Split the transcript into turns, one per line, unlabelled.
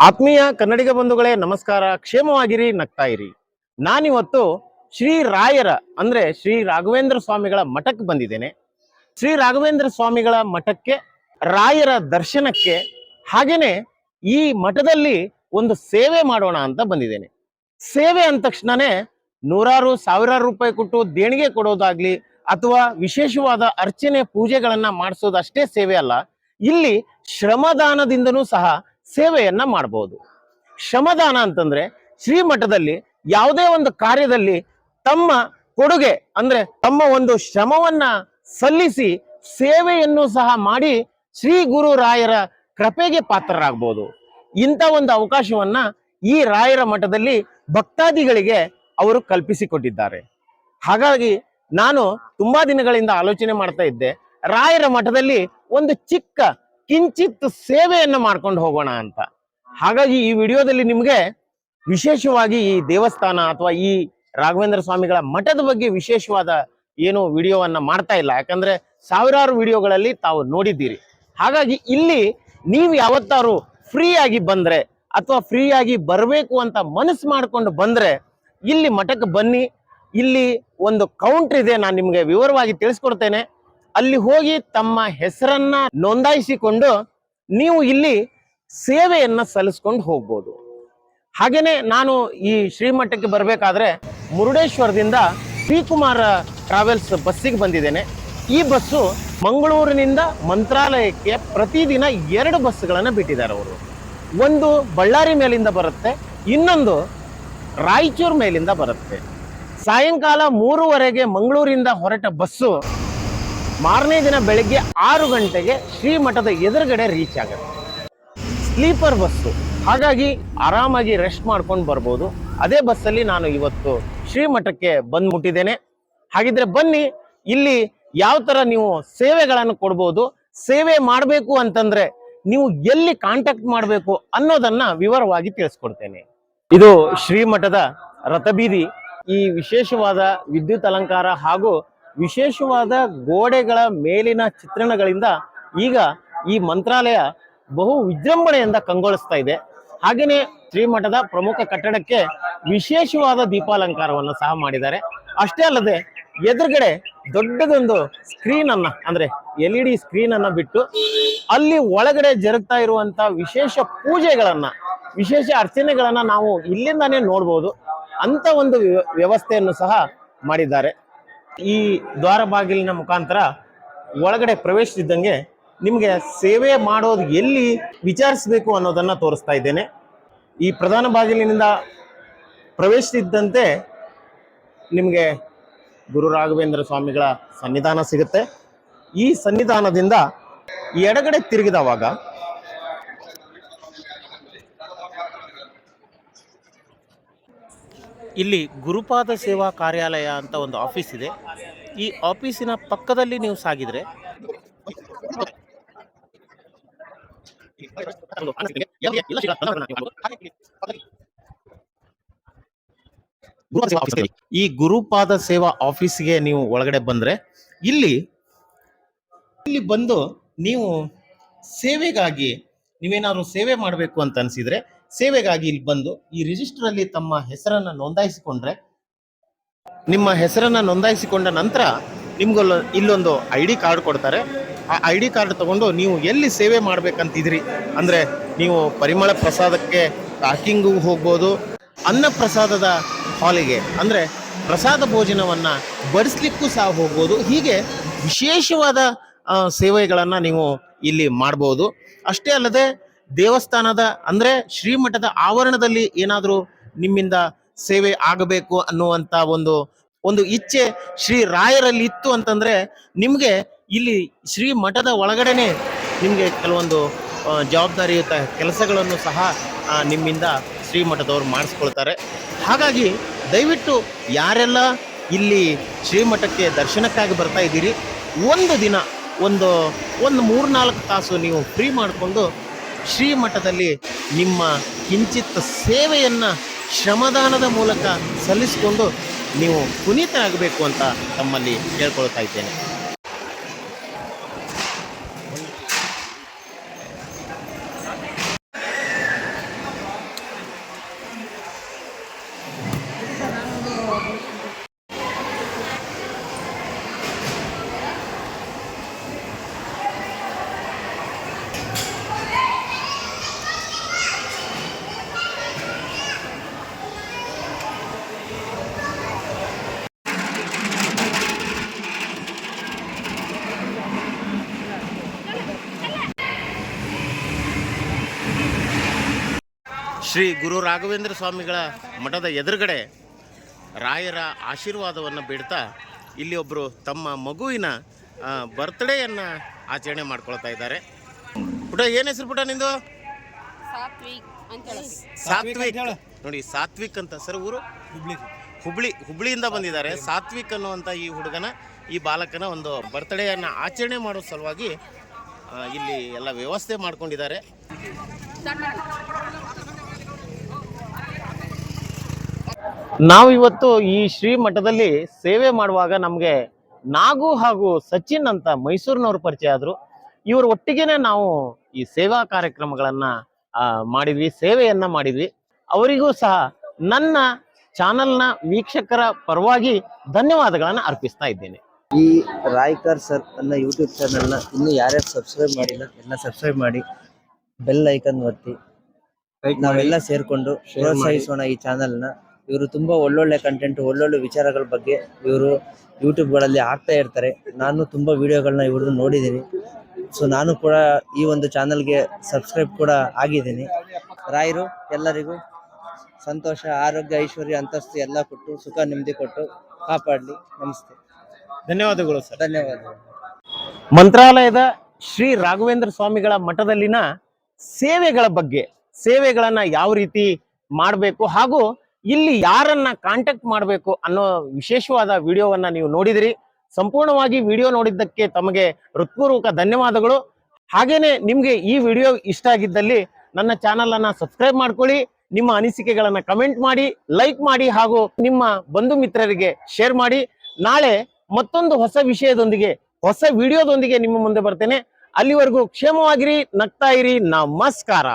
ಆತ್ಮೀಯ ಕನ್ನಡಿಗ ಬಂಧುಗಳೇ, ನಮಸ್ಕಾರ. ಕ್ಷೇಮವಾಗಿರಿ, ನಗ್ತಾ ಇರಿ. ನಾನಿವತ್ತು ಶ್ರೀ ರಾಯರ, ಅಂದ್ರೆ ಶ್ರೀ ರಾಘವೇಂದ್ರ ಸ್ವಾಮಿಗಳ ಮಠಕ್ಕೆ ಬಂದಿದ್ದೇನೆ. ಶ್ರೀ ರಾಘವೇಂದ್ರ ಸ್ವಾಮಿಗಳ ಮಠಕ್ಕೆ, ರಾಯರ ದರ್ಶನಕ್ಕೆ ಹಾಗೇನೆ ಈ ಮಠದಲ್ಲಿ ಒಂದು ಸೇವೆ ಮಾಡೋಣ ಅಂತ ಬಂದಿದ್ದೇನೆ. ಸೇವೆ ಅಂದ ತಕ್ಷಣನೇ ನೂರಾರು, ಸಾವಿರಾರು ರೂಪಾಯಿ ಕೊಟ್ಟು ದೇಣಿಗೆ ಕೊಡೋದಾಗ್ಲಿ ಅಥವಾ ವಿಶೇಷವಾದ ಅರ್ಚನೆ, ಪೂಜೆಗಳನ್ನ ಮಾಡಿಸೋದು ಅಷ್ಟೇ ಸೇವೆ ಅಲ್ಲ. ಇಲ್ಲಿ ಶ್ರಮದಾನದಿಂದನೂ ಸಹ ಸೇವೆಯನ್ನ ಮಾಡಬಹುದು ಶ್ರಮದಾನ ಅಂತಂದ್ರೆ ಶ್ರೀಮಠದಲ್ಲಿ ಯಾವುದೇ ಒಂದು ಕಾರ್ಯದಲ್ಲಿ ತಮ್ಮ ಕೊಡುಗೆ ಅಂದ್ರೆ ತಮ್ಮ ಒಂದು ಶ್ರಮವನ್ನ ಸಲ್ಲಿಸಿ ಸೇವೆಯನ್ನು ಸಹ ಮಾಡಿ ಶ್ರೀ ಗುರು ರಾಯರ ಕೃಪೆಗೆ ಪಾತ್ರರಾಗಬಹುದು ಇಂಥ ಒಂದು ಅವಕಾಶವನ್ನ ಈ ರಾಯರ ಮಠದಲ್ಲಿ ಭಕ್ತಾದಿಗಳಿಗೆ ಅವರು ಕಲ್ಪಿಸಿಕೊಟ್ಟಿದ್ದಾರೆ. ಹಾಗಾಗಿ ನಾನು ತುಂಬಾ ದಿನಗಳಿಂದ ಆಲೋಚನೆ ಮಾಡ್ತಾ ಇದ್ದೆ. ರಾಯರ ಮಠದಲ್ಲಿ ಒಂದು ಚಿಕ್ಕ ಕಿಂಚಿತ್ ಸೇವೆಯನ್ನು ಮಾಡ್ಕೊಂಡು ಹೋಗೋಣ ಅಂತ. ಹಾಗಾಗಿ ಈ ವಿಡಿಯೋದಲ್ಲಿ ನಿಮಗೆ ವಿಶೇಷವಾಗಿ ಈ ದೇವಸ್ಥಾನ ಅಥವಾ ಈ ರಾಘವೇಂದ್ರ ಸ್ವಾಮಿಗಳ ಮಠದ ಬಗ್ಗೆ ವಿಶೇಷವಾದ ಏನು ವಿಡಿಯೋವನ್ನ ಮಾಡ್ತಾ ಇಲ್ಲ. ಯಾಕಂದ್ರೆ ಸಾವಿರಾರು ವಿಡಿಯೋಗಳಲ್ಲಿ ತಾವು ನೋಡಿದ್ದೀರಿ. ಹಾಗಾಗಿ ಇಲ್ಲಿ ನೀವು ಯಾವತ್ತಾರು ಫ್ರೀ ಆಗಿ ಬಂದ್ರೆ ಅಥವಾ ಫ್ರೀ ಬರಬೇಕು ಅಂತ ಮನಸ್ಸು ಮಾಡ್ಕೊಂಡು ಬಂದ್ರೆ ಇಲ್ಲಿ ಮಠಕ್ಕೆ ಬನ್ನಿ. ಇಲ್ಲಿ ಒಂದು ಕೌಂಟ್ರ್ ಇದೆ. ನಾನು ನಿಮಗೆ ವಿವರವಾಗಿ ತಿಳಿಸ್ಕೊಡ್ತೇನೆ. ಅಲ್ಲಿ ಹೋಗಿ ತಮ್ಮ ಹೆಸರನ್ನ ನೋಂದಾಯಿಸಿಕೊಂಡು ನೀವು ಇಲ್ಲಿ ಸೇವೆಯನ್ನ ಸಲ್ಲಿಸ್ಕೊಂಡು ಹೋಗ್ಬೋದು. ಹಾಗೇನೆ ನಾನು ಈ ಶ್ರೀಮಠಕ್ಕೆ ಬರಬೇಕಾದ್ರೆ ಮುರುಡೇಶ್ವರದಿಂದ ಶ್ರೀಕುಮಾರ ಟ್ರಾವೆಲ್ಸ್ ಬಸ್ಸಿಗೆ ಬಂದಿದ್ದೇನೆ. ಈ ಬಸ್ಸು ಮಂಗಳೂರಿನಿಂದ ಮಂತ್ರಾಲಯಕ್ಕೆ ಪ್ರತಿದಿನ ಎರಡು ಬಸ್ಗಳನ್ನು ಬಿಟ್ಟಿದ್ದಾರೆ ಅವರು. ಒಂದು ಬಳ್ಳಾರಿ ಮೇಲಿಂದ ಬರುತ್ತೆ, ಇನ್ನೊಂದು ರಾಯಚೂರು ಮೇಲಿಂದ ಬರುತ್ತೆ. ಸಾಯಂಕಾಲ ಮೂರುವರೆಗೆ ಮಂಗಳೂರಿಂದ ಹೊರಟ ಬಸ್ಸು ಮಾರನೇ ದಿನ ಬೆಳಗ್ಗೆ ಆರು ಗಂಟೆಗೆ ಶ್ರೀಮಠದ ಎದುರುಗಡೆ ರೀಚ್ ಆಗುತ್ತೆ. ಸ್ಲೀಪರ್ ಬಸ್ಸು ಹಾಗಾಗಿ ಆರಾಮಾಗಿ ರೆಸ್ಟ್ ಮಾಡ್ಕೊಂಡು ಬರ್ಬೋದು. ಅದೇ ಬಸ್ಸಲ್ಲಿ ನಾನು ಇವತ್ತು ಶ್ರೀಮಠಕ್ಕೆ ಬಂದು ಮುಟ್ಟಿದ್ದೇನೆ ಹಾಗಿದ್ರೆ ಬನ್ನಿ, ಇಲ್ಲಿ ಯಾವ ಥರ ನೀವು ಸೇವೆಗಳನ್ನು ಕೊಡ್ಬೋದು, ಸೇವೆ ಮಾಡಬೇಕು ಅಂತಂದ್ರೆ ನೀವು ಎಲ್ಲಿ ಕಾಂಟ್ಯಾಕ್ಟ್ ಮಾಡಬೇಕು ಅನ್ನೋದನ್ನ ವಿವರವಾಗಿ ತಿಳಿಸ್ಕೊಡ್ತೇನೆ. ಇದು ಶ್ರೀಮಠದ ರಥಬೀದಿ. ಈ ವಿಶೇಷವಾದ ವಿದ್ಯುತ್ ಅಲಂಕಾರ ಹಾಗೂ ವಿಶೇಷವಾದ ಗೋಡೆಗಳ ಮೇಲಿನ ಚಿತ್ರಣಗಳಿಂದ ಈಗ ಈ ಮಂತ್ರಾಲಯ ಬಹು ವಿಜೃಂಭಣೆಯಿಂದ ಕಂಗೊಳಿಸ್ತಾ ಇದೆ. ಹಾಗೆಯೇ ಶ್ರೀಮಠದ ಪ್ರಮುಖ ಕಟ್ಟಡಕ್ಕೆ ವಿಶೇಷವಾದ ದೀಪಾಲಂಕಾರವನ್ನು ಸಹ ಮಾಡಿದ್ದಾರೆ. ಅಷ್ಟೇ ಅಲ್ಲದೆ ಎದುರುಗಡೆ ದೊಡ್ಡದೊಂದು ಸ್ಕ್ರೀನ್ ಅನ್ನ, ಅಂದ್ರೆ ಎಲ್ ಇ ಡಿ ಸ್ಕ್ರೀನ್ ಅನ್ನ ಬಿಟ್ಟು ಅಲ್ಲಿ ಒಳಗಡೆ ಜರುಗ್ತಾ ಇರುವಂತ ವಿಶೇಷ ಪೂಜೆಗಳನ್ನ, ವಿಶೇಷ ಅರ್ಚನೆಗಳನ್ನ ನಾವು ಇಲ್ಲಿಂದಾನೇ ನೋಡ್ಬೋದು. ಅಂತ ಒಂದು ವ್ಯ- ವ್ಯವಸ್ಥೆಯನ್ನು ಸಹ ಮಾಡಿದ್ದಾರೆ. ಈ ದ್ವಾರ ಬಾಗಿಲಿನ ಮುಖಾಂತರ ಒಳಗಡೆ ಪ್ರವೇಶಿಸಿದ್ದಂಗೆ ನಿಮಗೆ ಸೇವೆ ಮಾಡೋದು ಎಲ್ಲಿ ವಿಚಾರಿಸಬೇಕು ಅನ್ನೋದನ್ನು ತೋರಿಸ್ತಾ ಇದ್ದೇನೆ. ಈ ಪ್ರಧಾನ ಬಾಗಿಲಿನಿಂದ ಪ್ರವೇಶಿಸಿದ್ದಂತೆ ನಿಮಗೆ ಗುರು ರಾಘವೇಂದ್ರ ಸ್ವಾಮಿಗಳ ಸನ್ನಿಧಾನ ಸಿಗುತ್ತೆ. ಈ ಸನ್ನಿಧಾನದಿಂದ ಎಡಗಡೆ ತಿರುಗಿದವಾಗ ಇಲ್ಲಿ ಗುರುಪಾದ ಸೇವಾ ಕಾರ್ಯಾಲಯ ಅಂತ ಒಂದು ಆಫೀಸ್ ಇದೆ. ಈ ಆಫೀಸಿನ ಪಕ್ಕದಲ್ಲಿ ನೀವು ಸಾಗಿದ್ರೆ ಈ ಗುರುಪಾದ ಸೇವಾ ಆಫೀಸ್ಗೆ ನೀವು ಒಳಗಡೆ ಬಂದ್ರೆ ಇಲ್ಲಿ ಇಲ್ಲಿ ಬಂದು ನೀವು ಸೇವೆಗಾಗಿ ನೀವೇನಾದ್ರು ಸೇವೆ ಮಾಡಬೇಕು ಅಂತ ಅನ್ಸಿದ್ರೆ ಸೇವೆಗಾಗಿ ಇಲ್ಲಿ ಬಂದು ಈ ರಿಜಿಸ್ಟರ್ ಅಲ್ಲಿ ತಮ್ಮ ಹೆಸರನ್ನ ನೋಂದಾಯಿಸಿಕೊಂಡ್ರೆ, ನಿಮ್ಮ ಹೆಸರನ್ನ ನೋಂದಾಯಿಸಿಕೊಂಡ ನಂತರ ನಿಮ್ಗೊಲ್ಲ ಇಲ್ಲೊಂದು ಐ ಡಿ ಕಾರ್ಡ್ ಕೊಡ್ತಾರೆ. ಆ ಐ ಡಿ ಕಾರ್ಡ್ ತಗೊಂಡು ನೀವು ಎಲ್ಲಿ ಸೇವೆ ಮಾಡ್ಬೇಕಂತಿದ್ರಿ ಅಂದ್ರೆ ನೀವು ಪರಿಮಳ ಪ್ರಸಾದಕ್ಕೆ ಪ್ಯಾಕಿಂಗು ಹೋಗ್ಬೋದು, ಅನ್ನ ಪ್ರಸಾದದ ಹಾಲಿಗೆ ಅಂದ್ರೆ ಪ್ರಸಾದ ಭೋಜನವನ್ನ ಬಡಿಸ್ಲಿಕ್ಕೂ ಸಹ ಹೋಗ್ಬೋದು. ಹೀಗೆ ವಿಶೇಷವಾದ ಸೇವೆಗಳನ್ನು ನೀವು ಇಲ್ಲಿ ಮಾಡ್ಬೋದು. ಅಷ್ಟೇ ಅಲ್ಲದೆ ದೇವಸ್ಥಾನದ, ಅಂದ್ರೆ ಶ್ರೀಮಠದ ಆವರಣದಲ್ಲಿ ಏನಾದರೂ ನಿಮ್ಮಿಂದ ಸೇವೆ ಆಗಬೇಕು ಅನ್ನುವಂತ ಒಂದು ಒಂದು ಇಚ್ಛೆ ಶ್ರೀ ರಾಯರಲ್ಲಿ ಇತ್ತು ಅಂತಂದ್ರೆ ನಿಮ್ಗೆ ಇಲ್ಲಿ ಶ್ರೀ ಮಠದ ಒಳಗಡೆನೆ ನಿಮ್ಗೆ ಕೆಲವೊಂದು ಜವಾಬ್ದಾರಿಯುತ ಕೆಲಸಗಳನ್ನು ಸಹ ನಿಮ್ಮಿಂದ ಶ್ರೀ ಮಠದವರು ಮಾಡಿಸ್ಕೊಳ್ತಾರೆ. ಹಾಗಾಗಿ ದಯವಿಟ್ಟು ಯಾರೆಲ್ಲ ಇಲ್ಲಿ ಶ್ರೀಮಠಕ್ಕೆ ದರ್ಶನಕ್ಕಾಗಿ ಬರ್ತಾ ಇದ್ದೀರಿ, ಒಂದು ದಿನ, ಒಂದು ಒಂದು ಮೂರ್ನಾಲ್ಕು ತಾಸು ನೀವು ಫ್ರೀ ಮಾಡಿಕೊಂಡು ಶ್ರೀಮಠದಲ್ಲಿ ನಿಮ್ಮ ಕಿಂಚಿತ್ ಸೇವೆಯನ್ನು ಶ್ರಮದಾನದ ಮೂಲಕ ಸಲ್ಲಿಸಿಕೊಂಡು ನೀವು ಪುನೀತರಾಗಬೇಕು ಅಂತ ತಮ್ಮಲ್ಲಿ ಕೇಳ್ಕೊಳ್ತಾ ಇದ್ದೇನೆ. ಶ್ರೀ ಗುರು ರಾಘವೇಂದ್ರ ಸ್ವಾಮಿಗಳ ಮಠದ ಎದುರುಗಡೆ ರಾಯರ ಆಶೀರ್ವಾದವನ್ನು ಬಿಡ್ತಾ ಇಲ್ಲಿ ಒಬ್ಬರು ತಮ್ಮ ಮಗುವಿನ ಬರ್ತ್ಡೇಯನ್ನು ಆಚರಣೆ ಮಾಡ್ಕೊಳ್ತಾ ಇದ್ದಾರೆ. ಪುಟ ಏನು ಹೆಸರು ಪುಟ ನಿಂದು?
ಸಾತ್ವಿಕ್ ಅಂತ ಹೇಳಿ.
ಸಾತ್ವಿಕ್ ನೋಡಿ ಸಾತ್ವಿಕ್ ಅಂತ ಸರ್ ಊರು?
ಹುಬ್ಳಿ.
ಹುಬ್ಳಿ ಹುಬ್ಳಿಯಿಂದ ಬಂದಿದ್ದಾರೆ. ಸಾತ್ವಿಕ್ ಅನ್ನುವಂಥ ಈ ಹುಡುಗನ ಈ ಬಾಲಕನ ಒಂದು ಬರ್ತ್ಡೇಯನ್ನು ಆಚರಣೆ ಮಾಡೋ ಸಲುವಾಗಿ ಇಲ್ಲಿ ಎಲ್ಲ ವ್ಯವಸ್ಥೆ ಮಾಡ್ಕೊಂಡಿದ್ದಾರೆ. ನಾವು ಇವತ್ತು ಈ ಶ್ರೀ ಮಠದಲ್ಲಿ ಸೇವೆ ಮಾಡುವಾಗ ನಮಗೆ ನಾಗು ಹಾಗೂ ಸಚಿನ್ ಅಂತ ಮೈಸೂರಿನವರು ಪರಿಚಯ ಆದ್ರು. ಇವ್ರ ಒಟ್ಟಿಗೆನೆ ನಾವು ಈ ಸೇವಾ ಕಾರ್ಯಕ್ರಮಗಳನ್ನ ಆ, ಮಾಡಿದ್ವಿ ಸೇವೆಯನ್ನ ಮಾಡಿದ್ವಿ. ಅವರಿಗೂ ಸಹ ನನ್ನ ಚಾನೆಲ್ನ ವೀಕ್ಷಕರ ಪರವಾಗಿ ಧನ್ಯವಾದಗಳನ್ನ ಅರ್ಪಿಸ್ತಾ ಇದ್ದೇನೆ.
ಈ ರಾಯ್ಕರ್ ಸರ್ ಅನ್ನ ಯೂಟ್ಯೂಬ್ ಚಾನಲ್ನ ಇನ್ನೂ ಯಾರ್ಯಾರು ಸಬ್ಸ್ಕ್ರೈಬ್ ಮಾಡಿಲ್ಲ ಎಲ್ಲ ಸಬ್ಸ್ಕ್ರೈಬ್ ಮಾಡಿ ಬೆಲ್ ಐಕನ್ ಒತ್ತಿ ನಾವೆಲ್ಲ ಸೇರ್ಕೊಂಡು ಪ್ರೋತ್ಸಾಹಿಸೋಣ ಈ ಚಾನಲ್ನ. ಇವರು ತುಂಬಾ ಒಳ್ಳೊಳ್ಳೆ ಕಂಟೆಂಟ್ ಒಳ್ಳೊಳ್ಳೆ ವಿಚಾರಗಳ ಬಗ್ಗೆ ಇವರು ಯೂಟ್ಯೂಬ್ಗಳಲ್ಲಿ ಹಾಕ್ತಾ ಇರ್ತಾರೆ. ನಾನು ತುಂಬಾ ವೀಡಿಯೋಗಳನ್ನ ಇವ್ರದ್ದು ನೋಡಿದ್ದೀನಿ. ಸೊ ನಾನು ಕೂಡ ಈ ಒಂದು ಚಾನಲ್ಗೆ ಸಬ್ಸ್ಕ್ರೈಬ್ ಕೂಡ ಆಗಿದ್ದೀನಿ. ರಾಯರು ಎಲ್ಲರಿಗೂ ಸಂತೋಷ ಆರೋಗ್ಯ ಐಶ್ವರ್ಯ ಅಂತಸ್ತು ಎಲ್ಲ ಕೊಟ್ಟು ಸುಖ ನೆಮ್ಮದಿ ಕೊಟ್ಟು ಕಾಪಾಡಲಿ. ನಮಸ್ತೆ.
ಧನ್ಯವಾದಗಳು ಸರ್.
ಧನ್ಯವಾದಗಳು.
ಮಂತ್ರಾಲಯದ ಶ್ರೀ ರಾಘವೇಂದ್ರ ಸ್ವಾಮಿಗಳ ಮಠದಲ್ಲಿನ ಸೇವೆಗಳ ಬಗ್ಗೆ ಸೇವೆಗಳನ್ನ ಯಾವ ರೀತಿ ಮಾಡಬೇಕು ಹಾಗೂ ಇಲ್ಲಿ ಯಾರನ್ನ ಕಾಂಟ್ಯಾಕ್ಟ್ ಮಾಡಬೇಕು ಅನ್ನೋ ವಿಶೇಷವಾದ ವಿಡಿಯೋವನ್ನ ನೀವು ನೋಡಿದಿರಿ. ಸಂಪೂರ್ಣವಾಗಿ ವಿಡಿಯೋ ನೋಡಿದ್ದಕ್ಕೆ ತಮಗೆ ಹೃತ್ಪೂರ್ವಕ ಧನ್ಯವಾದಗಳು. ಹಾಗೇನೆ ನಿಮಗೆ ಈ ವಿಡಿಯೋ ಇಷ್ಟ ಆಗಿದ್ದಲ್ಲಿ ನನ್ನ ಚಾನೆಲ್ ಅನ್ನ ಸಬ್ಸ್ಕ್ರೈಬ್ ಮಾಡ್ಕೊಳ್ಳಿ, ನಿಮ್ಮ ಅನಿಸಿಕೆಗಳನ್ನ ಕಮೆಂಟ್ ಮಾಡಿ ಲೈಕ್ ಮಾಡಿ ಹಾಗೂ ನಿಮ್ಮ ಬಂಧು ಮಿತ್ರರಿಗೆ ಶೇರ್ ಮಾಡಿ. ನಾಳೆ ಮತ್ತೊಂದು ಹೊಸ ವಿಷಯದೊಂದಿಗೆ, ಹೊಸ ವಿಡಿಯೋದೊಂದಿಗೆ ನಿಮ್ಮ ಮುಂದೆ ಬರ್ತೇನೆ. ಅಲ್ಲಿವರೆಗೂ ಕ್ಷೇಮವಾಗಿರಿ, ನಗ್ತಾ ಇರಿ, ನಮಸ್ಕಾರ.